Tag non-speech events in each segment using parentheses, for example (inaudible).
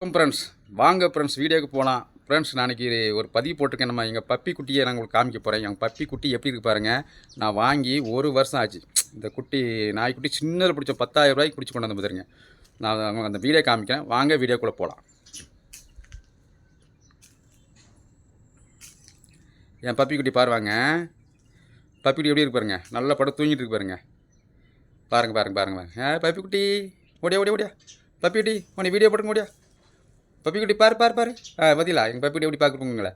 வணக்கம் ஃப்ரெண்ட்ஸ் வாங்க ஃப்ரெண்ட்ஸ் வீடியோக்கு போகலாம் ஃப்ரெண்ட்ஸ் நாளைக்கு ஒரு பதிவு போட்டிருக்கேன். நம்ம எங்கள் பப்பி குட்டியை நான் உங்களுக்கு காமிக்க போகிறேன் எங்கள் பப்பி குட்டி எப்படி இருக்கு பாருங்கள் நான் வாங்கி ஒரு வருஷம் ஆச்சு. இந்த குட்டி நாய்க்குட்டி சின்னதில் பிடிச்ச பத்தாயிரம் ரூபாய்க்கு பிடிச்சி கொண்டு வந்து நான் அவங்க அந்த வீடியோ காமிக்கிறேன். வாங்க வீடியோக்குள்ளே போகலாம் என் பப்பி குட்டி பாருவாங்க பப்பி குட்டி எப்படி இருப்பாருங்க நல்லா படம் தூங்கிட்டு இருக்கு பாருங்க. பாருங்க பாருங்க பாருங்க பாருங்க. ஏ பப்பி குட்டி ஓடியா ஓடியா ஓடியா. பப்பி குட்டி உன்னை வீடியோ போட்டுங்க ஓடியா பப்பிக்குட்டி பாரு பாரு பாரு. ஆ பதிலா எங்கள் பப்பிக்குட்டி எப்படி பார்க்குறீங்களே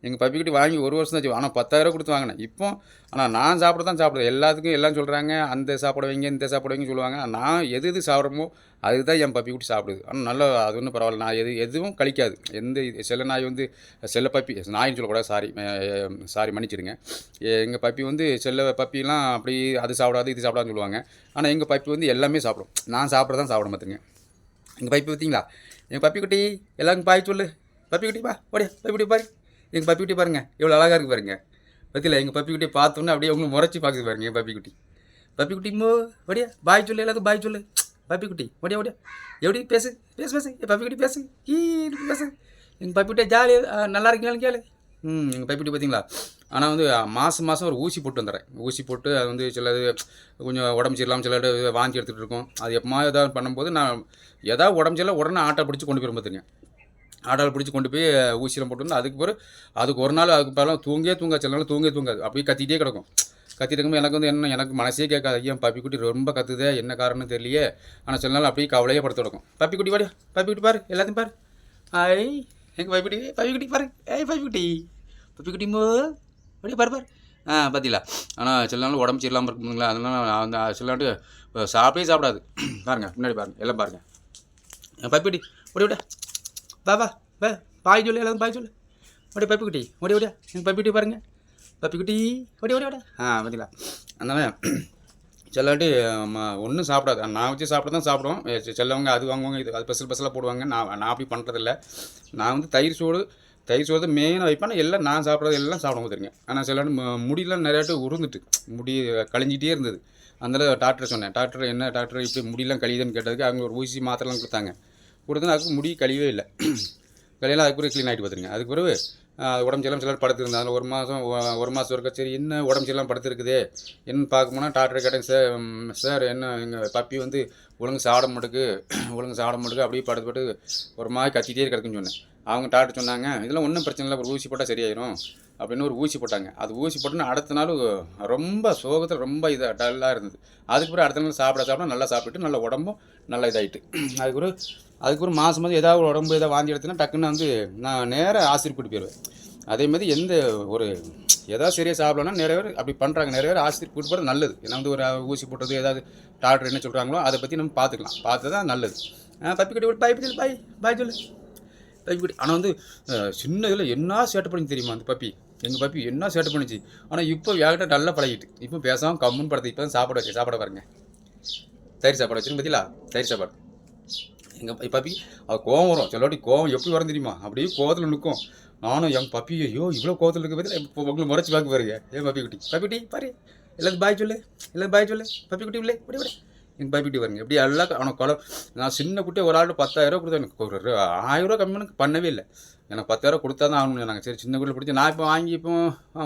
எங்கள் பப்பிக்குட்டி வாங்கி ஒரு வருஷம் தான் ஆனால் பத்தாயிரம் கொடுத்து வாங்கினேன். இப்போ ஆனால் நான் சாப்பிட தான் சாப்பிடுவேன். எல்லாத்துக்கும் எல்லாம் சொல்கிறாங்க அந்த சாப்பிட வைங்க இந்த சாப்பிட வைங்க சொல்லுவாங்க நான் எது எது சாப்பிட்றமோ அதுதான் என் பப்பி குட்டி சாப்பிடுது. ஆனால் நல்லா அது ஒன்றும் பரவாயில்ல. நான் எது எதுவும் கழிக்காது. எந்த இது- நாய் வந்து செல்ல பப்பி நாயின்னு சொல்லக்கூடாது. சாரி சாரி மன்னிச்சிடுங்க. எங்கள் பப்பி வந்து செல்ல பப்பிலாம் அப்படி அது சாப்பிடாது இது சாப்பிடாதுன்னு சொல்லுவாங்க. ஆனால் எங்கள் பப்பி வந்து எல்லாமே சாப்பிடும். நான் சாப்பிட தான் சாப்பிட மாட்டேங்க. எங்கள் பப்பி பார்த்தீங்களா எங்கள் பப்பி குட்டி எல்லாருக்கும் பாய் சொல்லு பப்பி குட்டி பா ஓடியா பப்பி குட்டி பாரு எங்கள் பப்பி குட்டி பாருங்க எவ்வளோ அழகாக இருக்கு பாருங்க பத்தியில் எங்கள் பப்பி குட்டியை பார்த்தோன்னே அப்படியே உங்களுக்கு முறைச்சி பார்க்குது பாருங்க எங்கள் பப்பி குட்டி பப்பி குட்டிமோ ஓடியா பாய் சொல்லு எல்லாத்துக்கும் பாய் சொல்லு பப்பி குட்டி ஓடியா ஓடியா எப்படி பேசு பேசு பேசு என் பப்பி குட்டி பேசு ஈ பேசு எங்கள் பப்பி குட்டியை ஜாலியாக நல்லா இருக்கீங்களா கேளு ம் எங்கள் பப்பி குட்டி பார்த்தீங்களா ஆனால் வந்து மாதம் மாதம் ஒரு ஊசி போட்டு வந்துடுறேன். ஊசி போட்டு அது வந்து சிலது கொஞ்சம் உடம்பு சரியில்லாமல் சில இடம் வாந்தி எடுத்துகிட்டு இருக்கும். அது எப்பமா ஏதாவது பண்ணும்போது நான் எதாவது உடம்பு சரியில்லை உடனே ஆட்டோ பிடிச்சி கொண்டு போய் பார்த்துங்க ஆட்டோவில் பிடிச்சி கொண்டு போய் ஊசியில் போட்டு வந்து அதுக்கு பிறகு அதுக்கு ஒரு நாள் அதுக்கு பிறகு தூங்கே தூங்காது. சில நாள் தூங்கே தூங்காது. அப்படியே கத்திட்டே கிடக்கும். கத்திட்டு இருக்கும்போது எனக்கு வந்து என்ன எனக்கு மனசே கேட்காது. ஐயா பப்பி குட்டி ரொம்ப கத்துதே என்ன காரணம்னு தெரியலையே. ஆனால் சில நாள் அப்படியே கவலையே படுத்து கிடக்கும். பப்பி குட்டி வாடியா பப்பி குட்டி பாரு எல்லாத்தையும் பாரு. ஐ எங்கள் பப்பி குட்டி? பப்பி குட்டி பாரு. ஏய் பப்பி குட்டி. பப்பி குட்டி மோ. அப்படியே பாரு பாரு. ஆ பார்த்தீங்களா ஆனால் சில நாள் உடம்பு சரியில்லாமல் இருக்குங்களா அதனால நான் அந்த சில நாட்டு சாப்பிடவே சாப்பிடாது. (clears throat) பாருங்க முன்னாடி பாருங்க எல்லாம் பாருங்க. என் பப்பி குட்டி ஓடி விட வா வா வா. பாய் சொல்லு எல்லாரும் பாய் சொல்லு. ஓடி பப்பிக்குட்டி ஓடி ஓடியா எங்கள் பப்பி பாருங்கள் பாருங்க. பப்பி ஓடி ஓடி ஓட. ஆ பார்த்தீங்களா அதனால (clears throat) சிலவாட்டி ஒன்றும் சாப்பிடாது. நான் வச்சு சாப்பிட தான் சாப்பிடுவோம். செல்லவங்க சிலவங்க அது வாங்குவாங்க இது அது ஸ்பெஷல் ஸ்பெஷலாக போடுவாங்க. நான் நான் அப்படி பண்ணுறதில்ல நான் வந்து தயிர் சூடு தயிர் சோறு மெயினாக வைப்பேன். எல்லாம் நான் சாப்பிட்றது எல்லாம் சாப்பிட வந்துருங்க ஆனால் சில முடியெல்லாம் நிறையாட்டு உருந்துட்டு முடி கழிஞ்சிட்டே இருந்தது. அதனால் டாக்டர் சொன்னேன். டாக்டர் என்ன டாக்டர் இப்படி முடியெல்லாம் கழியுதுன்னு கேட்டதுக்கு அவங்க ஒரு ஊசி மாத்திரலாம் கொடுத்தாங்க. கொடுத்தா அதுக்கு முடி கழியவே இல்லை. (clears throat) கழியெல்லாம் அதுக்கு பிறகு க்ளீன் ஆகிட்டு பார்த்துருங்க. அதுக்கு பிறகு உடம்பு சரியில்லாம சிலர் படுத்துருந்தேன் அதில் ஒரு மாதம் ஒரு மாதம் இருக்க சரி என்ன உடம்பு சரியில்லாம படுத்துருக்குதே என்னன்னு பார்க்க போனால் டாக்டர் கேட்டேன் சார் சார் என்ன எங்கள் பப்பி வந்து ஒழுங்கு சாப்பிட மாட்டுக்கு (clears throat) ஒழுங்கு சாப்பிட மாட்டுக்கு அப்படியே படுத்து பட்டு ஒரு மாதிரி கத்திட்டே கிடக்குன்னு சொன்னேன். அவங்க டாக்டர் சொன்னாங்க இதெல்லாம் ஒன்றும் பிரச்சனை இல்லை ஒரு ஊசி போட்டால் சரியாயிரும். அப்படின்னு ஒரு ஊசி போட்டாங்க. அது ஊசி போட்டுன்னு அடுத்த நாள் ரொம்ப சோகத்தில் ரொம்ப இதாக டல்லாக இருந்தது. அதுக்கு அடுத்த நாள் சாப்பிட சாப்பிட நல்லா சாப்பிட்டு நல்ல உடம்பும் நல்லா இதாகிட்டு அதுக்கப்புறம் அதுக்கப்புறம் அதுக்கு ஒரு மாதம் மாதம் ஏதாவது ஒரு உடம்பு ஏதாவது வாந்தி எடுத்தேன்னா டக்குன்னு வந்து நான் நேராக ஆசிரியர் கூட்டி போயிடுவேன் அதே மாதிரி எந்த ஒரு ஏதாவது சரியாக சாப்பிடலன்னா நிறைய பேர் அப்படி பண்ணுறாங்க நிறைய பேர் ஆசிரியர் கூட்டி போகிறது நல்லது. ஏன்னா வந்து ஒரு ஊசி போட்டது ஏதாவது டாக்டர் என்ன சொல்கிறாங்களோ அதை பற்றி நம்ம பார்த்துக்கலாம். பார்த்து தான் நல்லது பப்பி கட்டி பாய் பாய் பாய் சொல்லு. இப்படி குட்டி ஆனால் வந்து சின்ன இதில் என்ன சேட்டை பண்ணி தெரியுமா அந்த பப்பி? எங்கள் பப்பி என்ன சேட்டை பண்ணிச்சு? ஆனால் இப்போ என்கிட்ட நல்லா பழகிட்டு இப்போ பேசாமல் கம்முன்னு படத்தை இப்போ தான் சாப்பாடு வச்சு சாப்பாடு பாருங்க. தயிர் சாப்பாடு வச்சுன்னு பார்த்தீங்களா தயிர் சாப்பாடு. எங்கள் பப்பி அது கோவம் வரும். சிலவாட்டி கோவம் எப்படி வரும் தெரியுமா? அப்படியே கோவத்தில் நிற்கும் நானும் என் பப்பி ஐயோ இவ்வளோ கோவத்தில் இருக்க பற்றி இப்போ உங்களை முறைச்சி பார்க்க பாருங்க. ஏன் பப்பி குட்டி பப்பி குட்டி பாரு. எல்லாத்துக்கும் பாய் சொல்லு. எல்லாத்துக்கும் பாய் சொல்லு. பப்பி குட்டி இல்லை இப்படி விட. எனக்கு பப்பி வருங்க எப்படி எல்லாம் அவனுக்கு கொலை நான் சின்ன குட்டி ஒரு ஆள் பத்தாயிரம் கொடுத்தேன் எனக்கு ஒரு ஆயிரரூவா கம்மி எனக்கு பண்ணவே இல்லை. எனக்கு பத்தாயிரம் கொடுத்தா தான் ஆகணும் நாங்கள் சரி சின்ன குட்டியில் பிடிச்சி நான் இப்போ வாங்கி இப்போ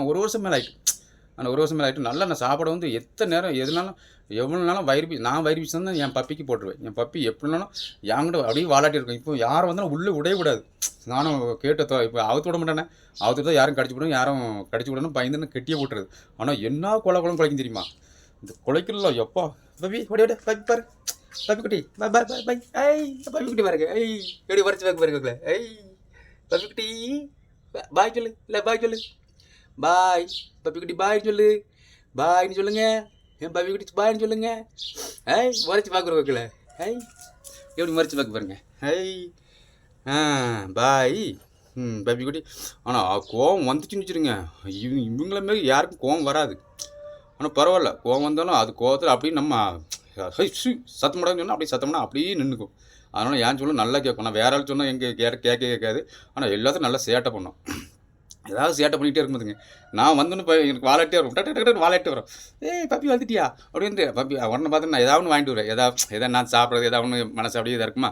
ஒரு வருஷம் மேலே ஆகிட்டு ஆனால் ஒரு வருஷம் மேலே ஆகிட்டு நல்லா நான் சாப்பாடு வந்து எத்தனை நேரம் எதுனாலும் எவ்வளோ நாளும் வயிறு நான் வயிறு பீஸ் தான் என் பப்பிக்கு போட்டுருவேன். என் பப்பி எப்படினாலும் என்கிட்ட அப்படியே வாலாட்டி இருக்கும். இப்போ யாரும் வந்தாலும் உள்ளே விடவே கூடாது. நானும் கேட்டதோ இப்போ அவுத்து விட மாட்டேனே. அவுத்து தான் யாரும் கடிச்சு விடணும் யாரும் கடிச்சு விடணும் பயந்துன்னு கெட்டியே போட்டுருது. ஆனால் என்ன கொலை குளம் குலைக்கும் தெரியுமா? இந்த குலைக்கல எப்பா? பபி ஓடி ஓடி பப்பி பாரு. பப்பி குட்டி. பை பை பை பை ஐ பப்பி குட்டி பாருங்க. ஐ எப்படி வரைச்சு பார்க்க பாருங்க ஐ பப்பி குட்டி. பாய் சொல்லு. இல்லை பாய் சொல்லு. பாய் பப்பி குட்டி பாய் சொல்லு. பாய்னு சொல்லுங்க. என் பபி குட்டி பாய்னு சொல்லுங்க. ஐ மறைச்சி பார்க்குறவங்கள ஐ எப்படி மறைச்சி பார்க்க பாருங்க. ஐ ஆ பாய். ம் பப்பி குட்டி. ஆனால் கோவம் வந்துச்சுன்னு வச்சுருங்க. இவங்க இவங்கள மாரி யாருக்கும் கோவம் வராது. ஆனால் பரவாயில்ல. கோவம் வந்தாலும் அது கோவத்தில் அப்படியே நம்ம ஹை, சத்தம் போடாதுன்னு சொன்னால் அப்படியே சத்தம்னா அப்படியே நின்றுக்கும் அதனால் ஏன் சொல்ல நல்லா கேட்கும். நான் வேற ஆள் சொன்னால் எங்கே கேட்க கேட்க கேட்காது. ஆனால் எல்லாத்தையும் நல்லா சேட்டை பண்ணும். ஏதாவது சேட்டை பண்ணிகிட்டே இருக்கும்போதுங்க நான் வந்துன்னு இப்போ எனக்கு வாலாட்டே வரும். டக்கு டக்கு டக்கு வரும். ஏய் பப்பி வந்துட்டியா அப்படின்ட்டு பப்பி உடனே பார்த்து நான் ஏதாவது ஒன்று வாங்கிட்டு வருவேன். ஏதாவது எதாவது நான் சாப்பிட்றது ஏதாவது ஒன்று மனசு அப்படியே இதாக இருக்குமா?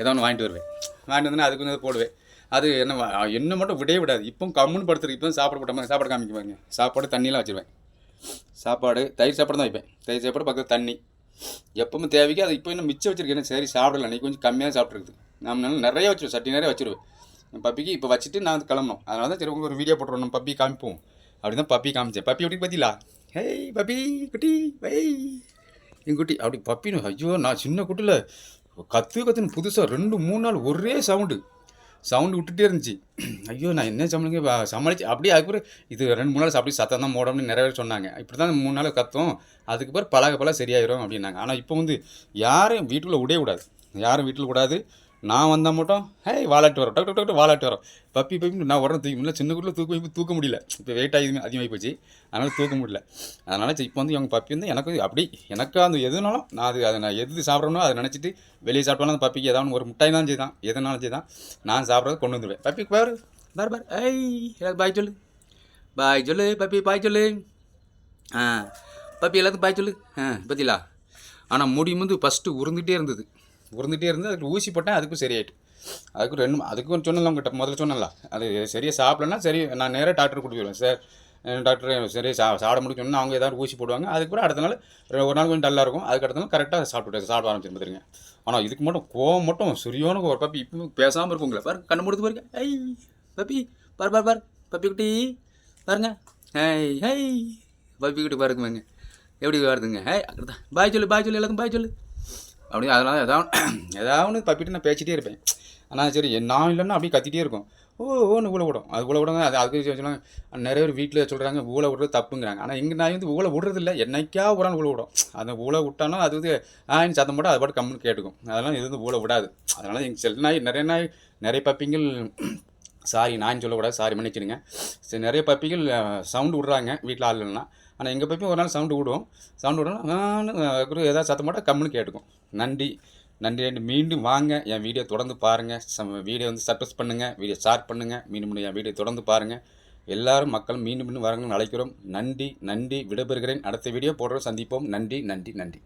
ஏதோ ஒன்று வாங்கிட்டு வருவேன். வாங்கிட்டு வந்தேன்னா அதுக்கு வந்து போடுவேன். அது என்ன என்ன மட்டும் விடவே விடாது. இப்போ கம்முன்னு படுத்துருக்கு இப்போ சாப்பாடு போட்டோம் சாப்பாடு காமிக்குவாங்க சாப்பாடு தண்ணியெலாம் வச்சுருவேன். சாப்பாடு தயிர் சாப்பாடு தான் வைப்பேன். தயிர் சாப்பாடு பக்கத்தில் தண்ணி. எப்பவுமே தேவைக்கு அது இப்போ இன்னும் மிச்சம் வச்சிருக்கேன் சரி சாப்பிடல அன்றைக்கி கொஞ்சம் கம்மியாக சாப்பிட்ருக்குது நான் நிறைய வச்சுருவோம் சட்டி நிறைய வச்சுருவேன். என் பப்பிக்கு இப்போ வச்சுட்டு நான் வந்து கிளம்பணும். அதனால தான் சரி உங்களுக்கு ஒரு வீடியோ போட்டுருவோம் நம்ம பப்பி காமிப்போம். அப்படி தான் பப்பி காமிச்சேன். பப்பி எப்படி பார்த்தீங்களா? ஹேய் பப்பி குட்டி வை என் குட்டி. அப்படி பப்பின்னு ஐயோ நான் சின்ன குட்டியில் கத்து கத்துன்னு புதுசாக ரெண்டு மூணு நாள் ஒரே சவுண்டு சவுண்டு விட்டுட்டே இருந்துச்சு. ஐயோ நான் என்ன சமாளிக்க சமாளிச்சு. அப்படியே அதுக்கப்புறம் இது ரெண்டு மூணு நாள் அப்படி சத்தம் தான் மோடம்னு நிறைய பேர் சொன்னாங்க. இப்படி தான் மூணு நாள் கத்தும். அதுக்கு பிறகு பழக பழக சரியாயிரும் அப்படின்னாங்க. ஆனால் இப்போ வந்து யாரும் வீட்டுக்குள்ளே விடவே கூடாது. யாரும் வீட்டில் விடாது. நான் வந்தால் மட்டும் ஹே வாலாட்டு வரும். டக்கு டக்கு டக்கு வாலாட்டு வரும். பப்பி பப்பி நான் உடனே தூக்கி முடியல சின்ன குட்டில் தூக்க போய் தூக்க முடியல. இப்போ வெயிட் அதிகமாக அதிகமாகி போச்சு. அதனால் தூக்க முடியல. அதனால் இப்போ வந்து எங்கள் பப்பி வந்து எனக்கு அப்படி எனக்கு அந்த எதுனாலும் நான் அது அதை நான் எது சாப்பிட்றனோ அதை நினச்சிட்டு வெளியே சாப்பிட்டாலும் அந்த பப்பிக்கு ஏதாவது ஒரு முட்டாய் தான் செய்தான். எதனாலும் செய்தான். நான் சாப்பிட்றது கொண்டு வந்துடுவேன் பப்பிக்கு பாரு பார் பார். ஐய் எல்லாத்துக்கும் பாய் சொல்லு. பாய் சொல்லு பப்பி பாய் சொல்லு. ஆ பப்பி எல்லாத்துக்கும் பாய் சொல்லு. ஆ பத்திலா? ஆனால் முடி வந்து ஃபஸ்ட்டு உருந்துகிட்டே இருந்தது. உருந்துகிட்டே இருந்து அதுக்கு ஊசி போட்டேன் அதுக்கும் சரியாயிட்டு. அதுக்கு ரெண்டு அதுக்கும் சொன்னல உங்கள்கிட்ட முதல்ல சொன்னல அது சரியாக சாப்பிடலன்னா சரி நான் நேராக டாக்டர் கொடுத்துருவேன் சார் டாக்டர் சரியாக சா சாப்பிட முடியும்னு அவங்க ஏதாவது ஊசி போடுவாங்க. அதுக்கு கூட அடுத்த நாள் ஒரு நாள் கொஞ்சம் டல்லாக இருக்கும். அதுக்கு அடுத்த நாள் கரெக்டாக சாப்பிட்டு சாப்பிட ஆரம்பிச்சிரு பார்த்துருங்க ஆனால் இதுக்கு மட்டும் கோவம் மட்டும் சரியான ஒரு பப்பி இப்போ பேசாமல் இருக்குங்களே பாரு கண்ணு முடித்து பாருங்க. ஐ பப்பி பார் பார் பார் பப்பி குட்டி பாருங்க. ஹை ஹை பப்பி குட்டி பாருங்க எப்படி வருதுங்க ஹே அப்படிதான் பாய் சொல்லு பாய் சொல்லு எல்லாத்துக்கும் பாய் சொல்லு. அப்படி அதனால் ஏதாவது (clears throat) ஏதாவது தப்பிட்டு நான் பேசிகிட்டே இருப்பேன். ஆனால் சரி நான் இல்லைன்னா அப்படியே கத்திட்டே இருக்கும். ஓ ஓன்னு ஊழ விடும் அது ஊழ விடுங்க அது அதுக்கு சொல்லுவாங்க. நிறைய பேர் வீட்டில் சொல்கிறாங்க ஊழ விடுறது தப்புங்கிறாங்க. ஆனால் இங்கே நான் வந்து ஊழ விடுறது இல்லை என்னைக்கா ஒரு ஊழ விடும். அந்த ஊழ விட்டாலும் அது வந்து ஆயின்னு சத்தம் போட்டு அது பாட்டு கம்முன்னு கேட்டுக்கும். அதெல்லாம் இது வந்து ஊழ விடாது. அதனால் எங்கள் சில நாய் நிறைய நாய் நிறைய பப்பிங்கள் சாரி நான் சொல்லக்கூடாது. சாரி மன்னிச்சிடுங்க. சரி நிறைய பப்பிகள் சவுண்டு விடுறாங்க. வீட்டில் ஆள் இல்லைன்னா. ஆனால் எங்கள் பைப்பும் ஒரு நாள் சவுண்டு விடுவோம் சவுண்டு விடணும் ஏதாவது சத்தம் போட்டால் கம்முன்னு கேட்டுக்கும். நன்றி. நன்றி. நன்றி. மீண்டும் வாங்க. என் வீடியோ தொடர்ந்து பாருங்கள் வீடியோ வந்து சப்ரஸ் பண்ணுங்கள் வீடியோ ஷேர் பண்ணுங்கள் மீண்டும் மீண்டும் என் வீடியோ தொடர்ந்து பாருங்கள் எல்லாரும் மக்கள் மீண்டும் மீண்டும் வரணும்னு அழைக்கிறோம் நன்றி. நன்றி. விடைபெறுகிறேன். அடுத்த வீடியோ போடுறோம். சந்திப்போம். நன்றி. நன்றி. நன்றி.